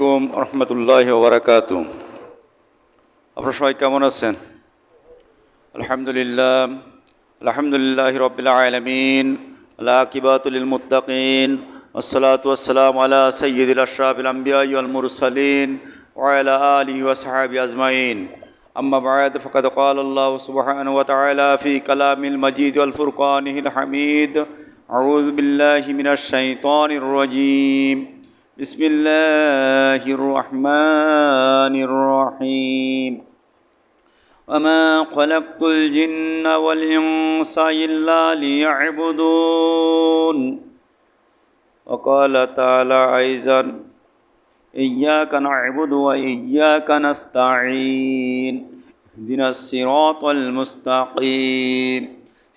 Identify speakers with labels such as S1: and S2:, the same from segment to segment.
S1: আলাইকুম রহমতুল্লাহ ওবরাকাত আপনারা সবাই কেমন আছেন আলহামদুলিল্লাহ আলহামদুলিল্লাহ রবিল আলমিন আল্লাহ মুত্তাকিন والصلاة والسلام على سيد الأشراف الأنبياء والمرسلين وعلى آله وصحبه أجمعين أما بعد فقد قال الله سبحانه وتعالى في كلام المجيد والفرقانه الحميد أعوذ بالله من الشيطان الرجيم بسم الله الرحمن الرحيم. وما خلقت الجن والإنس إلا ليعبدون. وقال تعالى أيضا إياك نعبد وإياك نستعين. اهدنا الصراط المستقيم.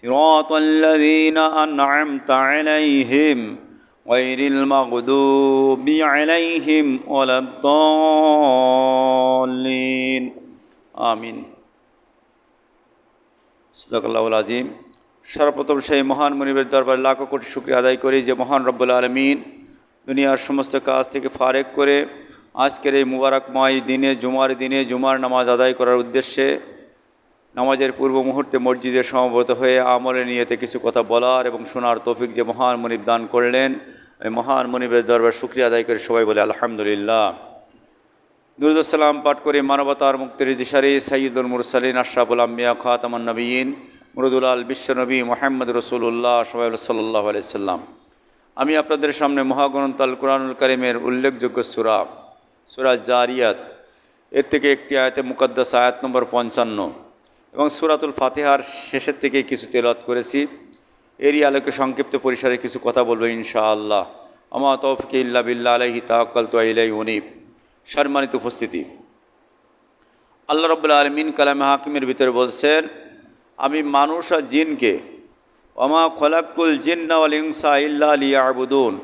S1: صراط الذين أنعمت عليهم غير المغضوب عليهم ولا الضالين آمين সদাকাল্লাহুল আজিম সর্বপ্রথম সেই মহান মনিবের দরবার লাখো কোটি শুক্রিয়া আদায় করি যে মহান রব্বুল আলমিন দুনিয়ার সমস্ত কাজ থেকে ফারেক করে আজকের এই মুবারকময় দিনে জুমার দিনে জুমার নামাজ আদায় করার উদ্দেশ্যে নামাজের পূর্ব মুহূর্তে মসজিদে সমবেত হয়ে আমলে নিয়েতে কিছু কথা বলার এবং শোনার তৌফিক যে মহান মনিব দান করলেন ওই মহান মনিবের দরবার শুক্রিয়া আদায় করে সবাই বলে, আলহামদুলিল্লাহ। দুরুদুসালাম পাঠ করে মানবতার মুক্তির দিশারি সাইদুল মুরসালিন, আশরাফুল আম্বিয়া, খাতামান নবীন, মুরদুল আল বিশ্বনবী মোহাম্মদ রসুল্লাহ সবাই সাল্লাহ আলাইসাল্লাম আমি আপনাদের সামনে মহাগ্রন্থ আল কোরআনুল করিমের উল্লেখযোগ্য সুরা সুরা জারিয়াত, এর থেকে একটি আয়াতে মুকদ্দাস আয়াত নম্বর পঞ্চান্ন এবং সুরাতুল ফাতেহার শেষের থেকে কিছু তেলত করেছি। এরই আলোকে সংক্ষিপ্ত পরিসরে কিছু কথা বলব, ইনশাআল্লাহ। আমা তৌফিক ইল্লা বিল্লা আলহি তাকাল তো ইলাই উনিব। সম্মানিত উপস্থিতি। আল্লাহ রব্বুল্লা আলমিন কালামে হাকিমের ভিতরে বলছেন, আমি মানুষ আর জিনকে অমা খোলাকুল জিন্নাওয়াল ইংসা ইল্লা আবুদুন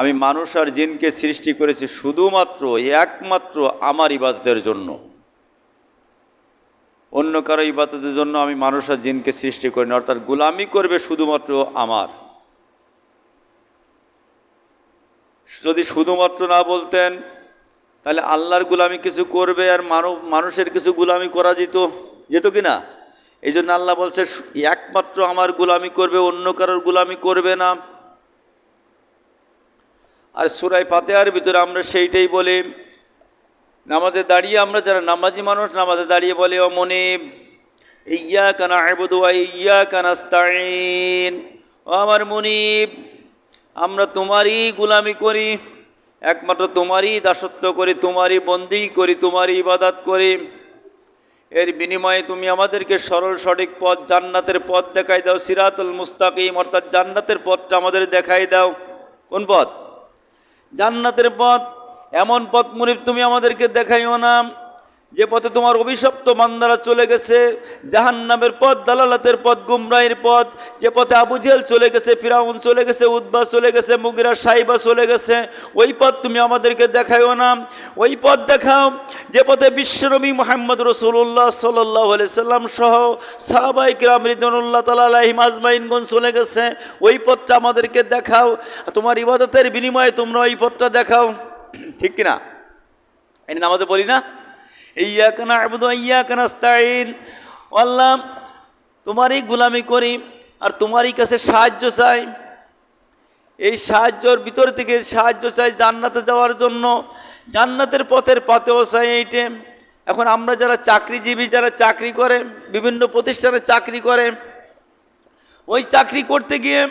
S1: আমি মানুষ আর জিনকে সৃষ্টি করেছি শুধুমাত্র, একমাত্র আমার ইবাদতের জন্য। অন্য কারও ইবাদতের জন্য আমি মানুষ আর জিনকে সৃষ্টি করি না অর্থাৎ গুলামি করবে শুধুমাত্র আমার। যদি শুধুমাত্র না বলতেন, তাহলে আল্লাহর গুলামি কিছু করবে আর মানব, মানুষের কিছু গুলামি করা যেত যেত কি না? এই জন্য আল্লাহ বলছে, একমাত্র আমার গুলামি করবে, অন্য কারোর গুলামি করবে না। আর সুরাই ফাতেহার ভিতরে আমরা সেইটাই বলি নামাজে দাঁড়িয়ে আমরা যারা নামাজি মানুষ, নামাজে দাঁড়িয়ে বলে, ও মনে ইয়া কানা আবুদুয়া ইয়া কানাস্তাইন ও আমার মনিব, আমরা তোমারই গুলামি করি, একমাত্র তোমারই দাসত্ব করি, তোমারই বন্দি করি, তোমারই ইবাদাত করি। এর বিনিময়ে তুমি আমাদেরকে সরল, সঠিক পথ, জান্নাতের পথ দেখাই দাও, সিরাতুল মুস্তাকিম, অর্থাৎ জান্নাতের পথটা আমাদের দেখাই দাও। কোন পথ? জান্নাতের পথ এমন পথ মুনিব তুমি আমাদেরকে দেখাইও না, যে পথে তোমার অভিশপ্ত মান্দারা চলে গেছে, জাহান্নামের পথ, দালালাতের পথ গুমরাইয়ের পথ, যে পথে আবু জেল চলে গেছে, ফিরাউন চলে গেছে উদ্বা চলে গেছে, মুগিরা, সাইবা চলে গেছে, ওই পথ তুমি আমাদেরকে দেখাইও না। ওই পথ দেখাও, যে পথে বিশ্বনবী মোহাম্মদ রসুল্লাহ সাল্লাহ সাল্লাম সহ সাহাবাই কিরাম রিদনুল্লাহ তালাহিম আজমাইনগঞ্জ চলে গেছে, ওই পথটা আমাদেরকে দেখাও তোমার ইবাদতের বিনিময়ে তোমরা ওই পথটা দেখাও। ঠিক কিনা? এই নামাজে বলি না? ইয়া কানা তোমারই গুলামি করি আর তোমারই কাছে সাহায্য চাই। এই সাহায্যর ভিতর থেকে সাহায্য চাই জান্নাতে যাওয়ার জন্য। জান্নাতের পথের পাতেও চাই এইটে। এখন আমরা যারা চাকরিজীবী, যারা চাকরি করে, বিভিন্ন প্রতিষ্ঠানে চাকরি করে, ওই চাকরি করতে গিয়ে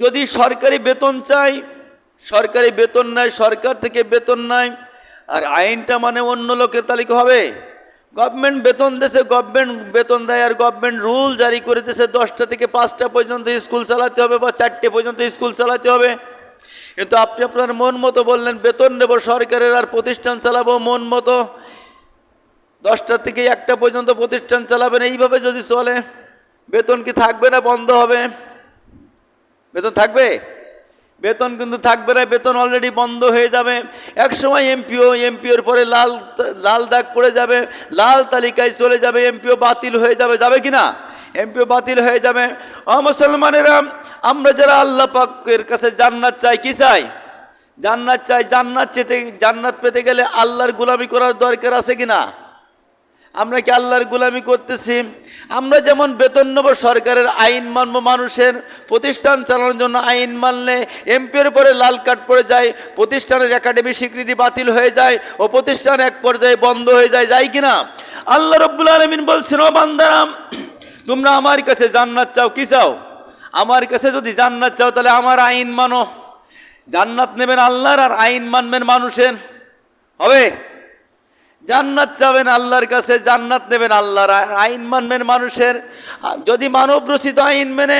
S1: যদি সরকারি বেতন চাই সরকারি বেতন নেয় সরকার থেকে বেতন নেয় আর আইনটা মানে অন্য লোকের তালিকা হবে। গভর্নমেন্ট বেতন দেশে গভর্নমেন্ট বেতন দেয়, আর গভর্নমেন্ট রুল জারি করে দিয়েছে, দশটা থেকে পাঁচটা পর্যন্ত স্কুল চালাতে হবে বা চারটে পর্যন্ত স্কুল চালাতে হবে। কিন্তু আপনি আপনার মন মতো বললেন, বেতন নেব সরকারের, আর প্রতিষ্ঠান চালাবো মন মতো। দশটা থেকে একটা পর্যন্ত প্রতিষ্ঠান চালাবেন, এইভাবে যদি চলে, বেতন কি থাকবে না বন্ধ হবে? বেতন থাকবে? বেতন কিন্তু থাকবে না, বেতন অলরেডি বন্ধ হয়ে যাবে। এক সময় এমপিও এমপিওর পরে লাল লাল দাগ পড়ে যাবে, লাল তালিকায় চলে যাবে এমপিও বাতিল হয়ে যাবে যাবে কি না এমপিও বাতিল হয়ে যাবে। মুসলমানেরা, আমরা যারা আল্লাহ পাকের কাছে জান্নাত চাই, কি চাই? জান্নাত চাই, জান্নাত চেতে, জান্নাত পেতে গেলে আল্লাহর গোলামি করার দরকার আছে কি না আমরা কি আল্লাহর গোলামি করতেছি? আমরা যেমন বেতন নেব সরকারের আইন মানব মানুষের, প্রতিষ্ঠান চালানোর জন্য আইন মানলে এমপির পরে লাল কার্ড পড়ে যায়, প্রতিষ্ঠানের একাডেমি স্বীকৃতি বাতিল হয়ে যায়, ও প্রতিষ্ঠান এক পর্যায়ে বন্ধ হয়ে যায় যায় কি না আল্লাহ রব্বুল আলমিন বলছেন, ও বান্দারাম তোমরা আমার কাছে জান্নাত চাও, কি চাও? আমার কাছে যদি জান্নাত চাও, তাহলে আমার আইন মানো। জান্নাত নেবেন আল্লাহর আর আইন মানবেন মানুষের। হবে? জান্নাত চাবেন, আল্লাহর কাছে জান্নাত নেবেন, আল্লাহর আইন মানবেন মানুষের। যদি মানব রচিত আইন মেনে,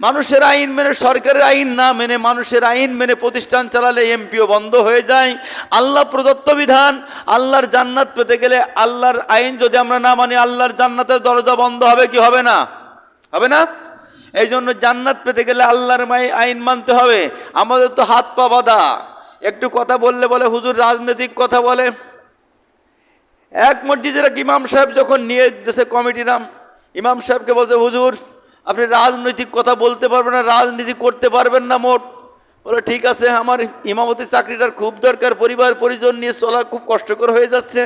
S1: মানুষের আইন মেনে, সরকারের আইন না মেনে, মানুষের আইন মেনে প্রতিষ্ঠান চালালে এমপিও বন্ধ হয়ে যায়। আল্লাহ প্রদত্ত বিধান, আল্লাহর জান্নাত পেতে গেলে আল্লাহর আইন যদি আমরা না মানি, আল্লাহর জান্নাতের দরজা বন্ধ হবে কি হবে না? হবে না? এই জন্য জান্নাত পেতে গেলে আল্লাহর মাই আইন মানতে হবে। আমাদের তো হাত পা বাঁধা। একটু কথা বললে বলে হুজুর রাজনৈতিক কথা বলে। এক মসজিদের এক ইমাম সাহেব যখন নিয়ে দেশে কমিটিরাম ইমাম সাহেবকে বলছে, হুজুর, আপনি রাজনৈতিক কথা বলতে পারবেন না, রাজনীতি করতে পারবেন না মোট। বলে, ঠিক আছে, আমার ইমামতি চাকরিটার খুব দরকার, পরিবার, পরিজন নিয়ে চলা খুব কষ্টকর হয়ে যাচ্ছে।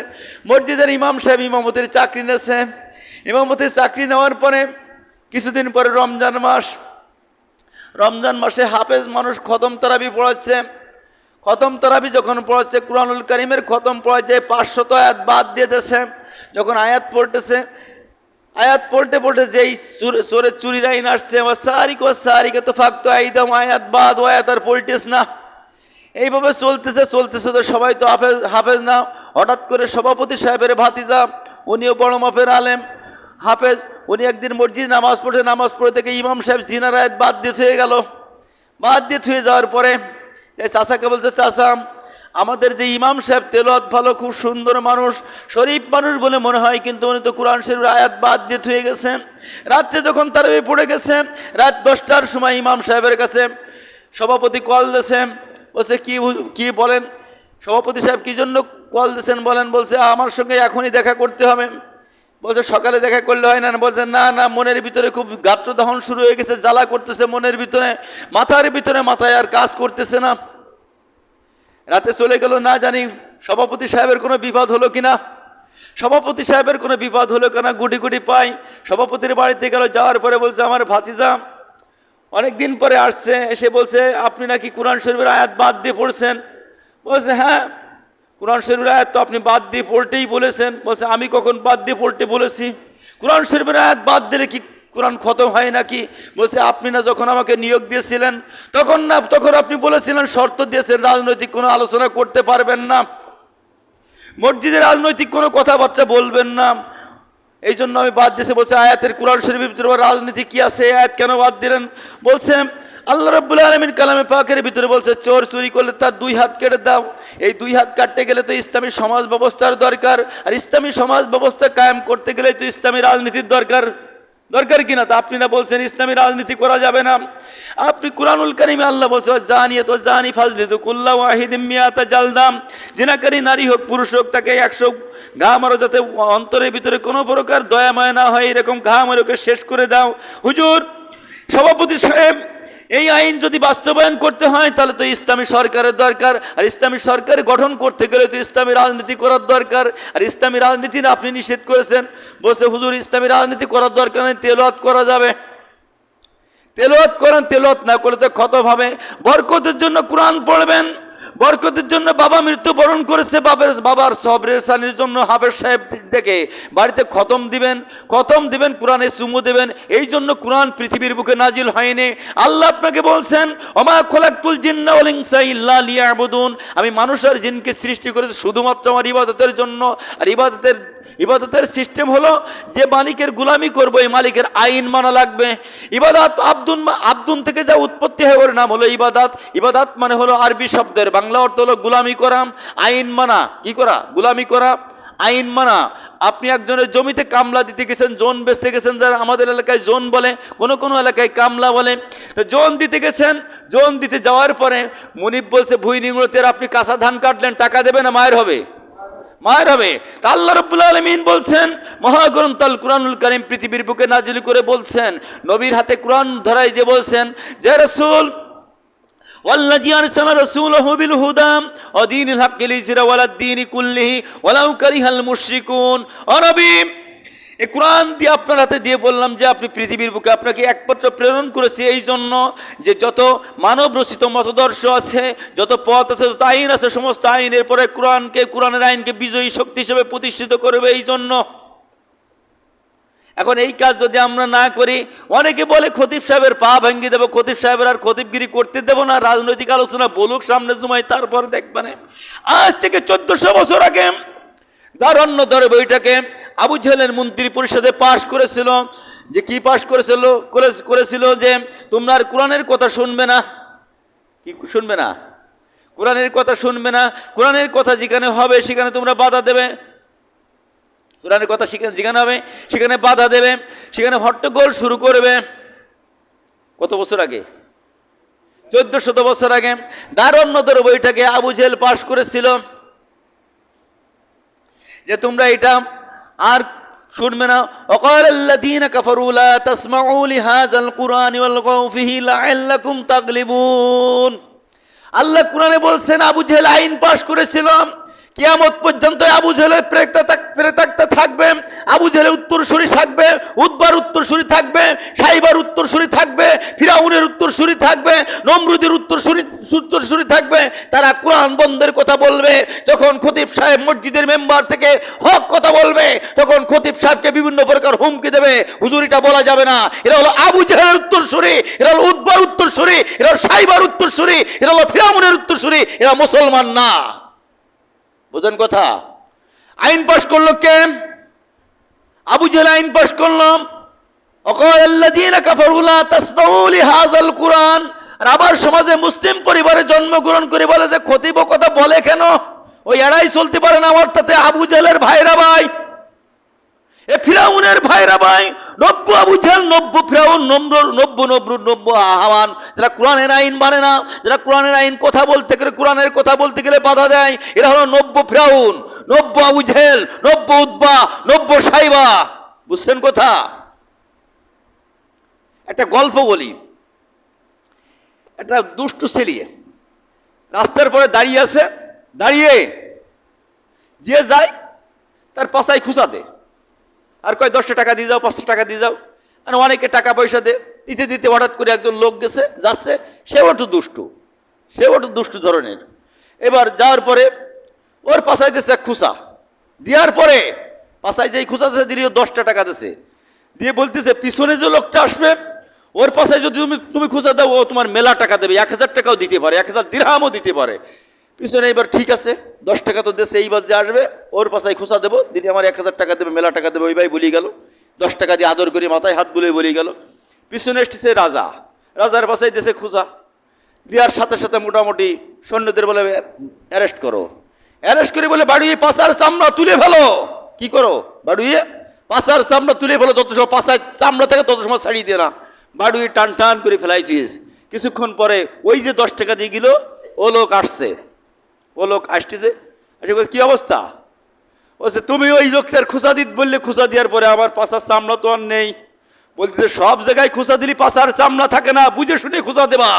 S1: মসজিদের ইমাম সাহেব ইমামতির চাকরি নিয়েছে ইমামতির চাকরি নেওয়ার পরে কিছুদিন পরে রমজান মাস, রমজান মাসে হাফেজ মানুষ খতম তারাবি পড়াচ্ছে। খতম তারাবি যখন পড়াচ্ছে কুরআনুল করিমের খতম পড়াচ্ছে পাঁচশত আয়াত বাদ দিয়ে দিয়েছে, যখন আয়াত পড়তেছে, আয়াত পড়তে পড়তে যেই সুর- চুরি লাইন আসছে আমার সারিক ও সারিকে তো ফাঁকতো আইদম, আয়াত বাদ, ও আয়াত আর পড়তেস না। এইভাবে চলতেছে চলতেছে তো সবাই তো হাফেজ হাফেজ না। হঠাৎ করে সভাপতি সাহেবের ভাতিজা, উনিও বড় মাপের আলেম, হাফেজ, উনি একদিন মসজিদ নামাজ পড়ছে নামাজ পড়ে থেকে ইমাম সাহেব জিনার আয়াত বাদ দিয়ে থয়ে গেল। বাদ দিয়ে থুয়ে যাওয়ার পরে চাচাকে বলছে, চাচা, আমাদের যে ইমাম সাহেব তেলত ভালো, খুব সুন্দর মানুষ, শরীফ মানুষ বলে মনে হয়, কিন্তু উনি তো কোরআন শরীফের আয়াত বাদ দিয়ে থুয়ে গেছে। রাত্রে যখন তার পড়ে গেছে, রাত দশটার সময় ইমাম সাহেবের কাছে সভাপতি কল দিয়েছে, বলছে, কি কি বলেন? সভাপতি সাহেব, কি জন্য কল দিয়েছেন বলেন? বলছে, আমার সঙ্গে এখনই দেখা করতে হবে। বলছে, সকালে দেখা করলে হয় না। বলছে, না না, মনের ভিতরে খুব গাত্র দহন শুরু হয়ে গেছে, জ্বালা করতেছে মনের ভিতরে, মাথার ভিতরে মাথায় আর কাজ করতেছে না। রাতে চলে গেল, না জানি সভাপতি সাহেবের কোনো বিপদ হলো কিনা। সভাপতি সাহেবের কোনো বিপদ হলো কিনা, গুটি গুটি পাই। সভাপতির বাড়িতে গেল, যাওয়ার পরে বলছে, আমার ভাতিজা অনেক দিন পরে আসছে। এসে বলছে, আপনি নাকি কোরআন শরীফের আয়াত বাদ দিয়ে পড়ছেন? বলছে হ্যাঁ। কোরআন শরীফের আয়াত তো আপনি বাদ দিয়ে পড়তেই বলেছেন। বলছে, আমি কখন বাদ দিয়ে পড়তে বলেছি? কোরআন শরীফের আয়াত বাদ দিলে কি কোরআন খতম হয় নাকি? বলছে, আপনি না যখন আমাকে নিয়োগ দিয়েছিলেন, তখন না, তখন আপনি বলেছিলেন শর্ত দিয়েছেন, রাজনৈতিক কোনো আলোচনা করতে পারবেন না। মসজিদে রাজনৈতিক কোনো কথাবার্তা বলবেন না। এই জন্য আমি বাদ দিয়েছি। বলছে, আয়াতের কোরআন শরীফের রাজনীতি কি আছে? আয়াত কেন বাদ দিলেন? বলছে আল্লাহ রব্বুল আলমিন কালামে পাকের ভিতরে বলছে, চোর চুরি করলে তার দুই হাত কেটে দাও। এই দুই হাত কাটতে গেলে তো ইসলামী সমাজ ব্যবস্থার দরকার। আর ইসলামী সমাজ ব্যবস্থা কায়েম করতে গেলে তো ইসলামী রাজনীতির দরকার। দরকার কিনা তা আপনি না বলছেন ইসলামী রাজনীতি করা যাবে না। আপনি কুরআনুল কারিমে আল্লাহ বলছে জানিয়ে তো জানি ফাজলি তো কুল্লা মিয়াতা জালদাম। জিনাকারী নারী হোক, পুরুষ হোক, তাকে একশো ঘা মারো যাতে অন্তরের ভিতরে কোনো প্রকার দয়া মায়া না হয়, এরকম ঘা মারোকে শেষ করে দাও। হুজুর, সভাপতি সাহেব এই আইন যদি বাস্তবায়ন করতে হয়, তাহলে তো ইসলামী সরকারের দরকার। আর ইসলামী সরকার গঠন করতে গেলে তো ইসলামী রাজনীতি করার দরকার। আর ইসলামী রাজনীতি না, আপনি নিষেধ করেছেন। বসে হুজুর, ইসলামী রাজনীতি করার দরকার নেই তেলোয়াত করা যাবে। তেলোয়াত করেন তেলোয়াত না করলে তো ক্ষত হবে। বরকতের জন্য কোরআন পড়বেন। বরকতের জন্য বাবা মৃত্যুবরণ করেছে বাবার বাবার সবরের সানির জন্য হাফেজ সাহেব থেকে। বাড়িতে খতম দিবেন খতম দিবেন, কোরআনে চুমু দেবেন। এই জন্য কোরআন পৃথিবীর বুকে নাজিল হয়নি। আল্লাহ আপনাকে বলছেন অমা খোলাকুল জিন্না আবুদুন আমি মানুষের জিনকে সৃষ্টি করেছি শুধুমাত্র আমার ইবাদতের জন্য। আর ইবাদতের ইবাদতের সিস্টেম হলো যে মালিকের গুলামি করব, এই মালিকের আইন মানা লাগবে। ইবাদাত আব্দুন আব্দুন থেকে যা উৎপত্তি হয় ওর নাম হলো ইবাদাত। ইবাদাত মানে হলো আরবি শব্দের, বাংলা অর্থ হলো গুলামি করাম আইন মানা। কি করা? গুলামি করা, আইন মানা। আপনি একজনের জমিতে কামলা দিতে গেছেন, জোন বেচতে গেছেন, যারা আমাদের এলাকায় জোন বলে, কোনো কোনো এলাকায় কামলা বলে, তো জোন দিতে গেছেন, জোন দিতে যাওয়ার পরে মুনিব বলছে, ভুই নিংড়তের আপনি কাঁচা ধান কাটলেন, টাকা দেবে না, মায়ের হবে? মায়ের হবে তা আল্লাহ রব্বুল আলমিন বলছেন মহাগ্রন্থ আল কোরআনুল করিম পৃথিবীর বুকে নাজিল করে বলছেন নবীর হাতে কোরআন ধরাই যে বলছেন যে রসুল والذي أرسل رسوله بالهدى ودين الحق ليظهره على الدين كله ولو كره المشركون অনবী এই কোরআন দিয়ে আপনার হাতে দিয়ে বললাম যে আপনি পৃথিবীর বুকে আপনাকে একমাত্র প্রেরণ করেছি এই জন্য যে যত মানব রচিত মতদর্শ আছে, যত পথ আছে, যত আইন আছে, সমস্ত আইনের পরে কোরআনকে, কোরআনের আইনকে বিজয়ী শক্তি হিসেবে প্রতিষ্ঠিত করবে এই জন্য। এখন এই কাজ যদি আমরা না করি, অনেকে বলে খতিব সাহেবের পা ভেঙে দেবো, খতিব সাহেবের আর খতিবগিরি করতে দেবো না, রাজনৈতিক আলোচনা বলুক, সামনে জুমাই তারপর দেখবেন আজ থেকে চোদ্দশো বছর আগে দারণ্য দরে বইটাকে আবু জেহেলের মন্ত্রী পরিষদে পাশ করেছিল। যে কি পাশ করেছিল? করে- করেছিল যে তোমরা আর কোরআনের কথা শুনবে না। কি শুনবে না? কোরআনের কথা শুনবে না। কোরআনের কথা যেখানে হবে, সেখানে তোমরা বাধা দেবে। কোরআনের কথা সেখানে, যেখানে হবে, সেখানে বাধা দেবে। সেখানে হট্টগোল শুরু করবে। কত বছর আগে? চোদ্দ শত বছর আগে। দারণ্যদের বইটাকে আবু জেল পাশ করেছিল। যে তোমরা এটা আর শুনবে না। অকাল আল্লাযীনা কাফারু, লা তাসমাউ আল্লাহ কুরানে বলছেন, আবু জেহেল আইন পাশ করেছিলাম। কিয়ামত পর্যন্ত আবু প্রেতা প্রেতাক্তা থাকবে, আবু জেহেলের উত্তরসূরি থাকবে উদ্বার উত্তরসূরি থাকবে, সাইবার উত্তরসূরি থাকবে, ফিরাউনের উত্তরসূরি থাকবে, নমরুদের উত্তরসূরি উত্তরসূরি থাকবে। তারা কোরআন বন্ধের কথা বলবে, যখন খতিব সাহেব মসজিদের মেম্বার থেকে হক কথা বলবে, তখন খতিব সাহেবকে বিভিন্ন প্রকার হুমকি দেবে। হুজুরিটা বলা যাবে না। এরা হলো আবু জেহেলের উত্তরসূরি, এরা হলো উদ্বার উত্তরসূরি, এরা সাইবার উত্তরসূরি, এরা হলো ফিরাউনের উত্তরসূরি, এরা মুসলমান না। বোঝেন কথা? আইন পাশ করল কে? আবু জেল আইন পাশ করলাম কুরআন। আর আবার সমাজে মুসলিম পরিবারে জন্মগ্রহণ করে বলে যে ক্ষতিব কথা বলে কেন? ওই এড়াই চলতে পারে না আমার তাতে আবু জেলের ভাইরা ভাই। এ ফিরাউনের ভাইরা ভাই, নব্য আবু জেল নব্য ফিরাউন নম্র নব্য নব্য নব্য আহ্বান যারা কোরআনের আইন মানে না, যারা কোরআনের আইন কথা বলতে গেলে, কোরআনের কথা বলতে গেলে বাধা দেয়, এরা হলো নব্য ফিরাউন, নব্য আবু জেল নব্য উদ্বা নব্য সাইবা। বুঝছেন কথা? একটা গল্প বলি। একটা দুষ্টু ছেলিয়ে রাস্তার পরে দাঁড়িয়ে আছে, দাঁড়িয়ে যে যায়, তার পাশায় খুঁচা দে আর কয়, দশটা টাকা দিয়ে যাও, পাঁচশো টাকা দিয়ে যাও। আর অনেকে টাকা পয়সা দে, দিতে দিতে হঠাৎ করে একজন লোক গেছে, যাচ্ছে, সেও একটু দুষ্টু, সেও একটু দুষ্টু ধরনের। এবার যাওয়ার পরে ওর পাশায় দিচ্ছে এক খুঁচা। দেওয়ার পরে পাশায় যেই খুঁচা দিচ্ছে ও দশটা টাকা দিছে। দিয়ে বলতেছে, পিছনে যে লোকটা আসবে, ওর পাশে যদি তুমি তুমি খুঁজে দাও, ও তোমার মেলা টাকা দেবে। এক হাজার টাকাও দিতে পারে, এক হাজার দিরহামও দিতে পারে। পিছনে এবার ঠিক আছে, দশ টাকা তো দেশে এইবার যে আসবে, ওর পাশায় খোঁচা দেবো, দিদি আমার এক হাজার টাকা দেবে, মেলা টাকা দেবে ওই ভাই বলি গেল। দশ টাকা দিয়ে আদর করে মাথায় হাত বুলে বলি গেল। পিছনে এসেছে রাজা। রাজার পাশায় দেশে খোঁজা দেওয়ার সাথে সাথে মোটামুটি সৈন্যদের বলে, অ্যারেস্ট করো। অ্যারেস্ট করে বলে বাড়িয়ে পাশার চামড়া তুলে ফেলো। কি করো? বাড়িয়ে পাশার চামড়া তুলে ফেলো, যত সময় পাশার চামড়া থেকে, তত সময় ছাড়িয়ে দিয়ে না। বাড়ুই টান টান করে ফেলাইছিস। কিছুক্ষণ পরে ওই যে দশ টাকা দিয়ে গেল, ও লোক আসছে। ও লোক আসতেছে আসে বলছে, কি অবস্থা? বলছে, তুমি ওই লোকটার খুঁচা দিত বললে খুঁচা দেওয়ার পরে আমার পাশার সামনা তো আর নেই। বলতে সব জায়গায় খুঁচা দিলি পাশার চামড়া থাকে না, বুঝে শুনে খুঁচা দেবা।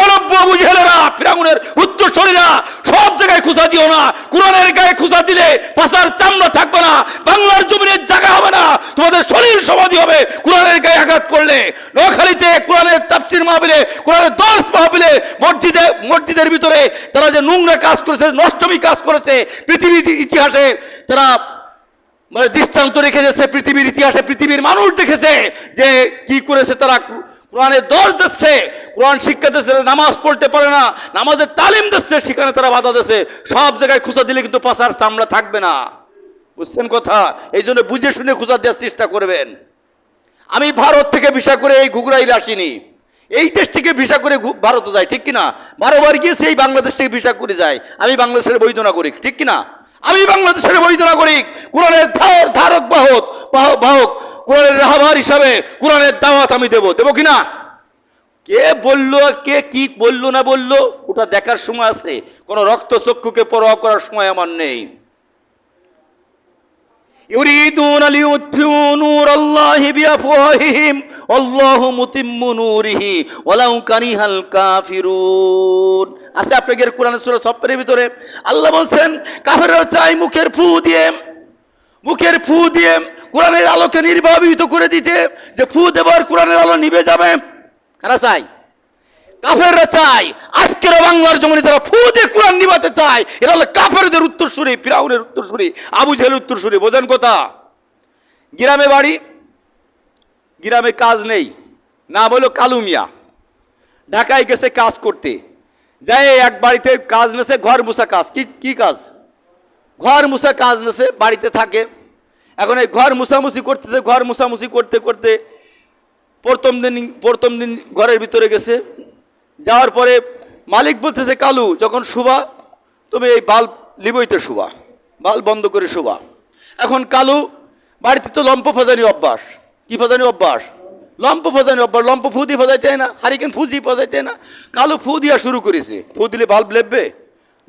S1: আরব্য বুঝেলেরা ফিরাউনের উত্তরসরীরা, সব জায়গায় খুঁচা দিও না। কোরআনের গায়ে খুঁচা দিলে পাশার চামড়া থাকবে না। বাংলার জমিনের জায়গা হবে না। তোমাদের শরীর সমাধি হবে। কোরআনের গায়ে আঘাত করলে। নোয়াখালীতে কোরআনের তাফসির মাহবিলে কোরআনের দশ মাহবিলে মসজিদে, মসজিদের ভিতরে তারা যে নোংরা কাজ করেছে, নষ্টমী কাজ করেছে, পৃথিবীর ইতিহাসে তারা মানে দৃষ্টান্ত রেখে গেছে পৃথিবীর ইতিহাসে, পৃথিবীর মানুষ দেখেছে যে কি করেছে তারা। কোরআনের দশ দিচ্ছে, কোরআন শিক্ষা দিচ্ছে, নামাজ পড়তে পারে না, নামাজের তালিম দিচ্ছে, সেখানে তারা বাধা দিচ্ছে সব জায়গায় খুঁজা দিলে কিন্তু পাশার চামড়া থাকবে না। বুঝছেন কথা? এই জন্য বুঝে শুনে খুঁজা দেওয়ার চেষ্টা করবেন। আমি ভারত থেকে ভিসা করে এই ঘুগরাইলে আসিনি। এই দেশ থেকে ভিসা করে ভারতে যাই, ঠিক কিনা? বারোবার গিয়ে সেই বাংলাদেশ থেকে ভিসা করে যাই। আমি বাংলাদেশের বৈধ নাগরিক, ঠিক কিনা? আমি বাংলাদেশের বৈধ নাগরিক, কোরআনের ধার ধারক বাহক বাহক কোরআনের রাহাবার হিসাবে কোরআনের দাওয়াত আমি দেবো। দেবো কিনা কে বলল কে কি বলল না বলল? ওটা দেখার সময় আছে। কোনো রক্ত চক্ষুকে পরোয়া করার সময় আমার নেই।
S2: يريدون ليطفئوا نور الله بأفواههم والله متم نوره ولو كره الكافرون আছে আপনাদের কোরআন সূরা সফরের ভিতরে আল্লাহ বলছেন কাফেররা চায় মুখের ফু দিয়ে মুখের ফু দিয়ে কোরআনের আলোকে নির্বাপিত করে দিতে যে ফু দেবার কোরআনের আলো নিভে যাবে কারা চায় কাফেররা চায়, আজকের বাংলার জমিনে যারা ফু দিয়ে কোরআন নিবাতে চায়, এরা হলো কাফেরদের উত্তরসূরি, ফিরাউনের উত্তরসূরি, আবু জেহেল উত্তরসূরি, বোঝেন কথা? গ্রামে বাড়ি, গ্রামে কাজ নেই, না বলো কালু মিয়া। ঢাকায় গেছে কাজ করতে। যায় এক বাড়িতে কাজ নেছে, ঘর মুসা কাজ। কি কি কাজ? ঘর মুসা কাজ নেছে, বাড়িতে থাকে। এখন এই ঘর মুছামুছি করতেছে, ঘর মুছামুছি করতে করতে প্রথম দিন প্রথম দিন ঘরের ভিতরে গেছে। যাওয়ার পরে মালিক বলতেছে, কালু, যখন শুবা, তুমি এই বাল্ব লিবইতে শুবা, বাল্ব বন্ধ করে শুবা। এখন কালু, বাড়িতে তো লম্প ফজানি অভ্যাস। কি ফজানি অভ্যাস? লম্প ফজানি অভ্যাস, লম্প ফু দিয়ে ফজাইতে না, হারিকেন ফু দিয়ে ফজাইতে না। কালু ফু দিয়া শুরু করেছে। ফু দিলে বাল্ব লেপবে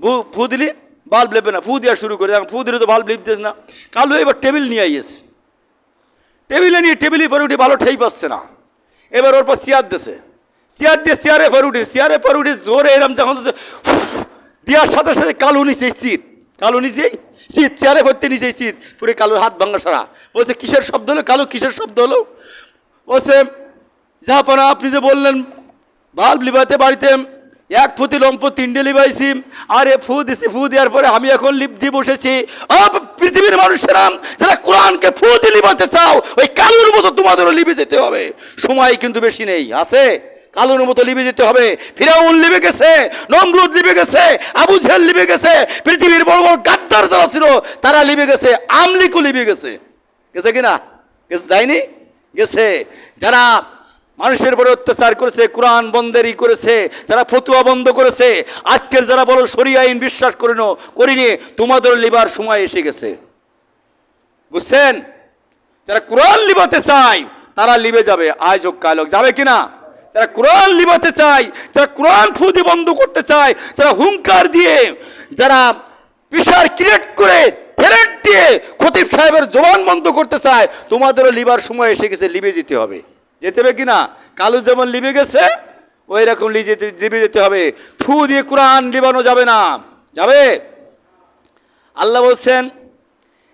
S2: ফু- ফু দিলে বাল্ব লেপবে না, ফু দিয়া শুরু করে ফু দিলে তো বাল্ব লিপতেছে না। কালু এবার টেবিল নিয়ে আইয়েছে। টেবিলে নিয়ে টেবিলে পরে উঠে ভালো ঠেই পাচ্ছে না। এবার ওর পর চেয়ার দিছে। চেয়ার দিয়ে চেয়ারে পর উঠে চেয়ারে পর উঠে জোরে এরম যখন দেওয়ার সাথে সাথে কালো নিচে চিত কালো নিচে চিত চেয়ারে ভর্তি নিচে চিত পুরো কালো হাত ভাঙা সারা। বলছে, কিসের শব্দ হলো? কালো কিসের শব্দ হলো? বলছে জাহাপানা আপনি যে বললেন, বাল্ব লিবাতে বাড়িতে এক ফুতি লম্প, তিনটে লিবাইছি আর এ ফু দিছি, ফু দেওয়ার পরে আমি এখন লিপ দিয়ে বসেছি। পৃথিবীর মানুষেরা, যারা কোরআনকে ফু দিয়ে চাও, ওই কালুর মতো তোমাদেরও লিবে যেতে হবে। সময় কিন্তু বেশি নেই, আছে? কালুর মতো লিবে যেতে হবে। ফিরাউন লিবে গেছে, নমরুদ লিবে গেছে, আবু জেহেল লিবে গেছে, পৃথিবীর বড় বড় গাদ্দার যারা ছিল, তারা লিবে গেছে, আমলিকও লিবে গেছে। গেছে কিনা? গেছে যায়নি? গেছে। যারা মানুষের উপরে অত্যাচার করেছে, কোরআন বন্দেরই করেছে, যারা ফতুয়া বন্ধ করেছে, আজকের যারা বড় সরিয়া আইন বিশ্বাস করিন, করিনি, তোমাদের লিবার সময় এসে গেছে। বুঝছেন? যারা কোরআন লিবাতে চায়, তারা লিবে যাবে কাল হোক যাবে কিনা? যারা কোরআন লিবাতে চায়, যারা কোরআন ফুদি বন্ধ করতে চায় তারা হুঙ্কার দিয়ে, যারা প্রেশার ক্রিয়েট করে ফেরেট দিয়ে খতিব সাহেবের জবান বন্ধ করতে চায়, তোমাদেরও লিবার সময় এসে গেছে, লিবে যেতে হবে। যেতে হবে কিনা? কালু যেমন লিবে গেছে ওই রকম লিবে যেতে হবে। ফু দিয়ে কোরআন লিবানো যাবে না। যাবে? আল্লাহ বলছেন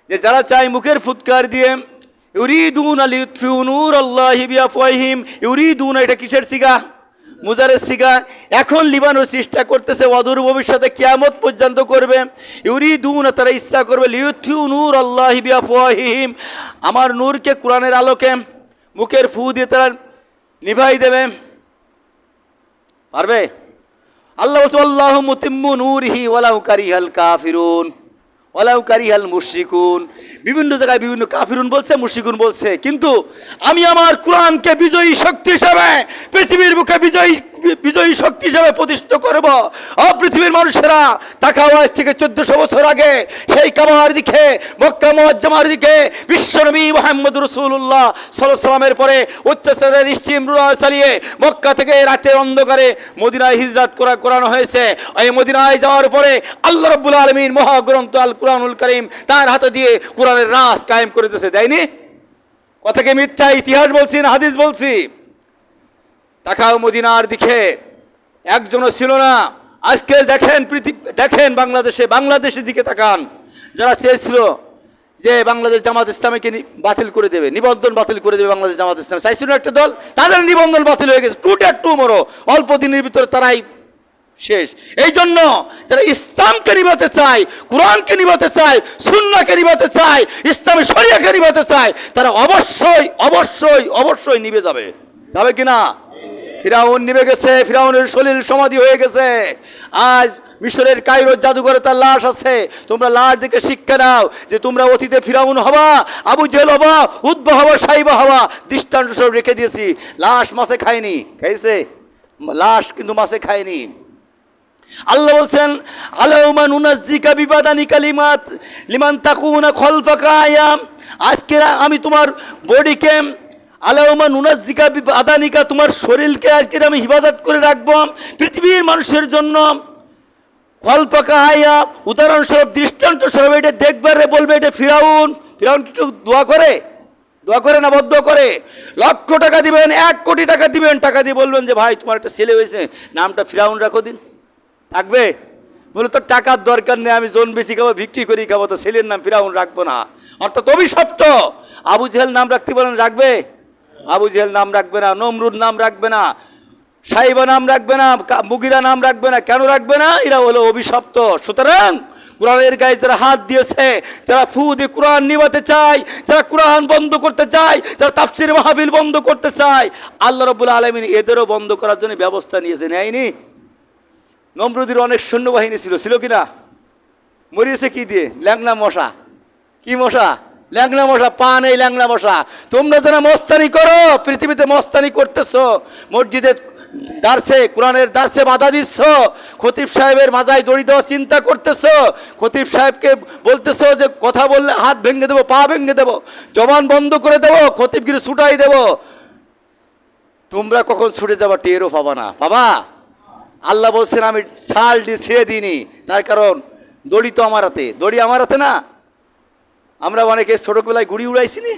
S2: যে, যারা চায় মুখের ফুৎকার দিয়ে ইউরিদুন আল নূর আল্লাহি বিআফওয়াহিম ইউরিদুন এটা কিসের সিগা? মুজারের সিগা। এখন লিবানোর চেষ্টা করতেছে, অদূর ভবিষ্যতে কিয়ামত পর্যন্ত করবে। ইউরিদুন, তারা ইচ্ছা করবে লিউথিউ নূর আল্লাহি বিআফওয়াহিম আমার নূরকে কোরআনের আলোকে মুখের ফু দিয়ে তারা নিভাই দেবে। পারবে? আল্লাহ আল্লাহ মুতিম্মু নূরিহি ওয়ালাউ কারিহাল কাফিরুন। ওয়ালাউ কারিহাল মুশরিকুন। বিভিন্ন জায়গায় বিভিন্ন কাফিরুন বলছে মুশিকুন বলছে। কিন্তু আমি আমার কোরআনকে বিজয়ী শক্তি হিসাবে পৃথিবীর বুকে বিজয়ী বিজয়ী শক্তি হিসাবে প্রতিষ্ঠিত করব। পৃথিবীর মানুষেরা তাকাও আজ থেকে চোদ্দশো বছর আগে সেই কামার দিকে, মক্কা মুআজ্জামার দিকে বিশ্বনবী মোহাম্মদ রসুল্লাহ সাল্লামের পরে উচ্চস্তরের স্টিম রুড়া চালিয়ে মক্কা থেকে রাতের অন্ধকারে মদিনায় হিজরাত করা করানো হয়েছে। এই মদিনায় যাওয়ার পরে আল্লাহ রব্বুল আলমিন মহাগ্রন্থ আল কুরআনুল করিম তার হাতে দিয়ে কোরআনের রাস কায়েম করে দিয়েছে দেয়নি? কথাকে মিথ্যা? ইতিহাস বলছি না হাদিস বলছি? তাকাও মদিনার দিকে। একজনও ছিল না। আজকে দেখেন পৃথিবী, দেখেন বাংলাদেশে, বাংলাদেশের দিকে তাকান। যারা চেয়েছিল যে বাংলাদেশ জামাত ইসলামীকে বাতিল করে দেবে, নিবন্ধন বাতিল করে দেবে বাংলাদেশ জামাত ইসলাম। চাইছিল একটা দল, তাদের নিবন্ধন বাতিল হয়ে গেছে। To date tomorrow. অল্প দিনের ভিতরে তারাই শেষ। এই জন্য যারা ইসলামকে নিবাতে চায়, কোরআনকে নিবাতে চায় সুন্নাকে নিবাতে চায়, ইসলামী শরিয়াকে নিবাতে চায়, তারা অবশ্যই অবশ্যই অবশ্যই নিবে যাবে। যাবে কিনা? ফিরাউন নিবে গেছে, ফিরাউনের সলিল সমাধি হয়ে গেছে। আজ মিশরের কাইরোর জাদুঘরে তার লাশ আছে। তোমরা লাশ দেখে শিক্ষা নাও যে তোমরা অতীতে ফিরাউন হবা, আবু জেল হবা উদ্বা হবা, সাইবা হবা, দৃষ্টান্ত সব রেখে দিয়েছি। লাশ মাছে খায়নি। খাইছে? লাশ কিন্তু মাছে খায়নি। আল্লাহ বলছেন, আলাউমা নুনাজ্জিকা বিবাদানি কালিমাত লিমান তাকুনা খলফাকা আয়াম। আজকে আমি তোমার বডিকে আলাউমা নুনাজ্জিকা বিবাদানিকা তোমার শরীরকে আজকে আমি হিফাজত করে রাখব। পৃথিবীর মানুষের জন্য খলফাকা আয়া উদাহরণস্বরূপ দৃষ্টান্ত স্বরূপ, এটা দেখবে রে বলবে এটা ফিরাউন। ফিরাউন কিছু দোয়া করে? দোয়া করে না বদ্ধ করে? লক্ষ টাকা দিবেন, এক কোটি টাকা দিবেন, টাকা দিয়ে বলবেন যে, ভাই, তোমার একটা ছেলে হয়েছে, নামটা ফিরাউন রাখো দিন। থাকবে? বলে, তোর টাকার দরকার নেই, আমি জোন বেশি খাব, বিক্রি করি খাব তো ছেলের নাম ফিরাউন রাখব না। অর্থাৎ অভিশপ্ত। আবু জেহেল নাম রাখতে বলেন, রাখবে? আবু জেহেল নাম রাখবে না, নমরুদ নাম রাখবে না, সাইবা নাম রাখবে না মুগিরা নাম রাখবে না, কেন রাখবে না? এরা হলো অভিশপ্ত। সুতরাং কোরআনের গায়ে যারা হাত দিয়েছে, যারা ফু দিয়ে কোরআন নিবাতে চায়, যারা কোরআন বন্ধ করতে চায়, যারা তাফসির মাহবিল বন্ধ করতে চায়, আল্লাহ রবুল্লা আলমিন এদেরও বন্ধ করার জন্য ব্যবস্থা নিয়েছে, নেয়নি? নমরুদির অনেক সৈন্যবাহিনী ছিল ছিল কি না মরিয়েছে কি দিয়ে? ল্যাংনা মশা। কি মশা? ল্যাংনা মশা পা নেই ল্যাংলা মশা তোমরা যারা মস্তানি করো, পৃথিবীতে মস্তানি করতেছো, মসজিদের দার্সে, কোরআনের দার্সে বাধা দিচ্ছ, খতিব সাহেবের মাথায় দড়ি দেওয়া চিন্তা করতেছো, খতিব সাহেবকে বলতেছো যে কথা বললে হাত ভেঙে দেবো, পা ভেঙে দেবো, জবান বন্ধ করে দেবো, খতিবগিরি ছুটাই দেবো। তোমরা কখন ছুটে যাবা টেরও পাবা না। বাবা, আল্লাহ বলছেন, আমি ছাল দিয়ে ছেড়ে দিইনি। তার কারণ, দড়ি তো আমার হাতে। দড়ি আমার হাতে না? আমরা অনেকে ছোটোবেলায় গুড়ি উড়াইছি নি?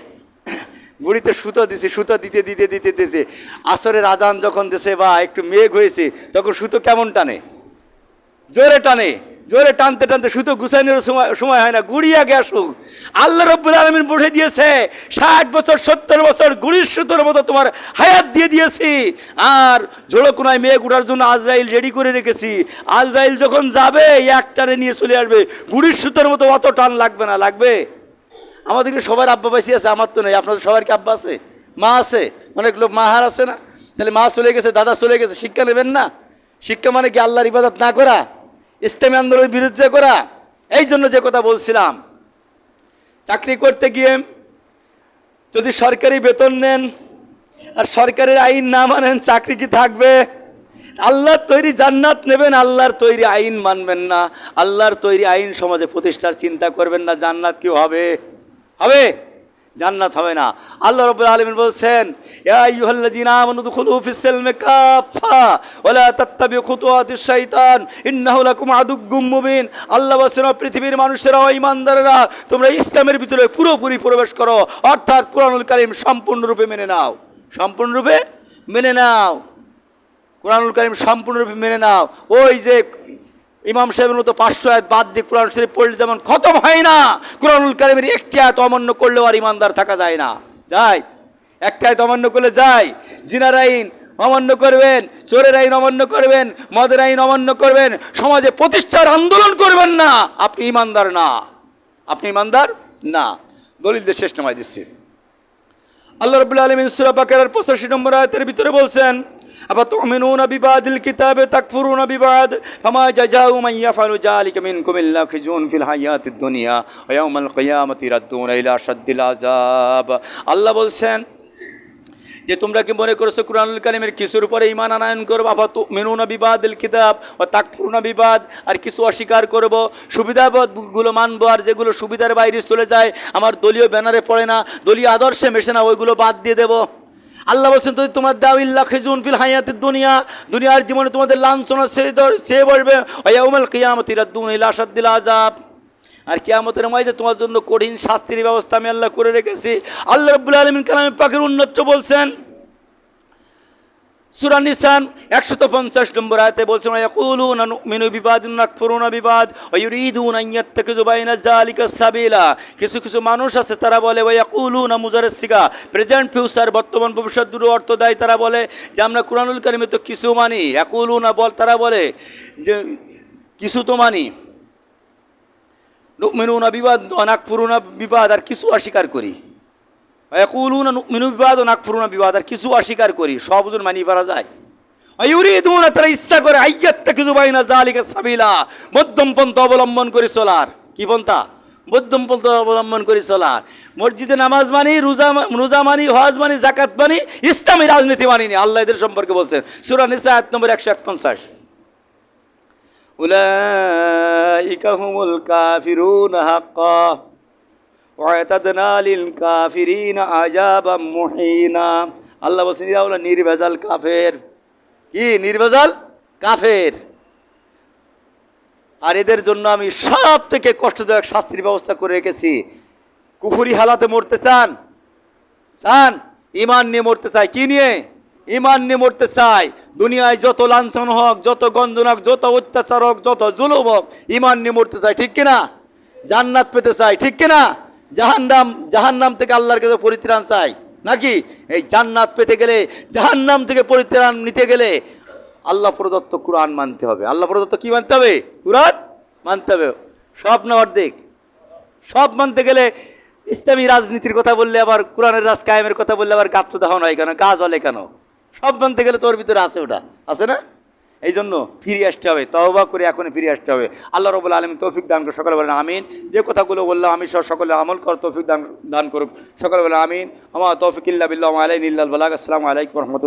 S2: গুড়িতে সুতো দিছি, সুতো দিতে দিতে দিতে দিতে। আসরের আজান যখন দেশে বা একটু মেঘ হয়েছে, তখন সুতো কেমন টানে? জোরে টানে, জোরে টানতে টানতে সুতো গুছানোর সময় সময় হয় না, গুড়ি আগে আসুক। আল্লাহ রব্বুল আলমিন বসে দিয়েছে, ষাট বছর, সত্তর বছর গুড়ির সুতোর মতো তোমার হায়াত দিয়ে দিয়েছি। আর জোড়কোনায় মেঘ উঠার জন্য আজরাইল রেডি করে রেখেছি। আজরাইল যখন যাবে, এক টানে নিয়ে চলে আসবে। গুড়ির সুতোর মতো অত টান লাগবে না, লাগবে? আমাদেরকে সবার আব্বা পাইসি আছে, আমার তো নেই। আপনাদের সবার কি আব্বা আছে? মা আছে। অনেক লোক মা হার আছে না? তাহলে মা চলে গেছে, দাদা চলে গেছে, শিক্ষা নেবেন না? শিক্ষা মানে কি আল্লাহর ইবাদত না করা? ইসলামী আন্দোলনের বিরুদ্ধে করা? এই জন্য যে কথা বলছিলাম। চাকরি করতে গিয়ে যদি সরকারি বেতন নেন আর সরকারের আইন না মানেন, চাকরি কি থাকবে? আল্লাহর তৈরি জান্নাত নেবেন, আল্লাহর তৈরি আইন মানবেন না। আল্লাহর তৈরি আইন সমাজে প্রতিষ্ঠার চিন্তা করবেন না, জান্নাত কি হবে? হবে? জান্নাত হবে না। আল্লাহ রাব্বুল আলামিন বলছেন আল্লাহ বলছেন পৃথিবীর মানুষেরা ঈমানদারেরা, তোমরা ইসলামের ভিতরে পুরোপুরি প্রবেশ করো। অর্থাৎ কোরআনুল কারীম সম্পূর্ণরূপে মেনে নাও। সম্পূর্ণরূপে মেনে নাও। কোরআনুল কারীম সম্পূর্ণরূপে মেনে নাও। ওই যে ইমাম সাহেবের মতো পাঁচশো আয়াত বাদ দিয়ে কোরআন শরীফ পড়লে যেমন খতম হয় না, কোরআনুল কারিমের একটি আয়াত অমান্য করলেও আর ইমানদার থাকা যায় না। যায় একটা আয়াত অমান্য করলে যায় জিনার আইন অমান্য করবেন, চোরের আইন অমান্য করবেন, মদের আইন অমান্য করবেন, সমাজে প্রতিষ্ঠার আন্দোলন করবেন না, আপনি ইমানদার না। আপনি ইমানদার না। দলিলদের শেষ নামায় দিচ্ছি। আল্লাহ রাব্বুল আলামিন সূরা বাকারার 85 নম্বর আয়াতের ভিতরে বলছেন বিবাদ আল্লাহ বলছেন যে তোমরা কি মনে করছ কুরআনুল কারিমের কিছুর উপরে ইমান আনায়ন করব? আবার তো মেনুনা বিবাদিল কিতাব ও তাকফুরুনা বিবাদ, আর কিছু অস্বীকার করব? সুবিধাগুলো মানবো, আর যেগুলো সুবিধার বাইরে চলে যায়, আমার দলীয় ব্যানারে পড়ে না, দলীয় আদর্শে মেশে না, ওইগুলো বাদ দিয়ে দেবো। আল্লাহ বলছেন, যদি তোমার দাও ইল্লা খেজুন ফিল হায়াতের দুনিয়া, দুনিয়ার জীবনে তোমাদের লাঞ্ছনা সে সে বলবে ওয়াউমাল কিয়ামতি রাদ্দুন ইলা শাদ্দিল আযাব। আর কেয়ামতের ময়দানে তোমার জন্য কঠিন শাস্তির ব্যবস্থা আমি আল্লাহ করে রেখেছি। আল্লাহ রাব্বুল আলামিন কালামে পাকের উন্নত বলছেন সূরা নিসান 150 নম্বর আয়াতে বলছেন ইয়াকুলুনা নুমিনু বিবাদিন নাকফুরুনা বিবাদ ইউরিদুনা আন ইয়াত্তাকিযু বাইনা যালিকা সাবিলা। কিছু কিছু মানুষ আছে, তারা বলে, ওয়া ইয়াকুলুনা মুজারের সিগা প্রেজেন্ট ফিউচার, বর্তমান ভবিষ্যৎ দুটো অর্থ দেয়, তারা বলে, যে আমরা কুরআনুল কারিমে তো কিছু মানি। ইয়াকুলুনা বল, তারা বলে, যে কিছু তো মানি। নুমিনুনা বিবাদ নাকফুরুনা বিবাদ, আর কিছু অস্বীকার করি। ইয়াকুলুনা নুমিনু বিবাদ ও নাকফুরুনা বিবাদ আর কিছু অস্বীকার করি, সব ওজন মানি পারা যায়। ইউরিদুনা তারা ইচ্ছা করে আইয়াত্তা কিছু বাইনা জালিকা সাবিলা মধ্যম পন্থা অবলম্বন করে চলার কি পন্থা? মধ্যম পন্থা অবলম্বন করে চলার মসজিদে নামাজ মানি, রোজা রোজা মানি, হজ মানি জাকাত মানি, ইসলামী রাজনীতি মানি নি, আল্লাহ এদের সম্পর্কে বলছেন। সূরা নিসা আয়াত নম্বর একশো একপঞ্চাশ। উলাইকা হুমুল কাফিরুন হাক্কা। ওয়াতাদনা লিল কাফিরিনা আযাবাম আল্লাহ বলছেন হলো নির্ভেজাল কাফের। কি, নির্ভেজাল? কাফের। আর এদের জন্য আমি সব থেকে কষ্টদায়ক শাস্তির ব্যবস্থা করে রেখেছি।
S1: কুফুরি হালাতে মরতে চান? চান? ইমান নিয়ে মরতে চাই কি নিয়ে? ইমান নিয়ে মরতে চাই দুনিয়ায় যত লাঞ্ছন হোক, যত গঞ্জন হোক, যত অত্যাচার হোক, যত জুলুম হোক ইমান নিয়ে মরতে চাই ঠিক কিনা? জান্নাত পেতে চাই ঠিক কিনা? জাহান্নাম জাহান্নাম থেকে আল্লাহর কাছে পরিত্রাণ চাই। নাকি? এই জান্নাত পেতে গেলে, জাহান্নাম থেকে পরিত্রাণ নিতে গেলে আল্লাহ প্রদত্ত কোরআন মানতে হবে। আল্লাহ প্রদত্ত কি মানতে হবে? কোরআন মানতে হবে। সব না অর্ধেক? সব মানতে গেলে ইসলামী রাজনীতির কথা বললে আবার, কোরআনের রাজ কায়েমের কথা বললে আবার গাছ দেওয়া হয় কেন? কাজ হলে কেন? সব মানতে গেলে তোর ভিতরে আছে ওটা। আছে না? এই জন্য ফিরে আসতে হবে, তওবা করে এখন ফিরে আসতে হবে। আল্লাহ রবুল্লা আলম তৌফিক দান করে সকলে বলেন আমিন। যে কথাগুলো বললাম, আমি সব সকলে আমল কর তৌফিক দান দান করুক। সকলে বলেন আমিন। আমার তৌফিক ইল্লা বিল্লাহ ইল্লাহ নিল্লাল বালাক আসসালামু আলাইকুম রহমতুল্লাহ।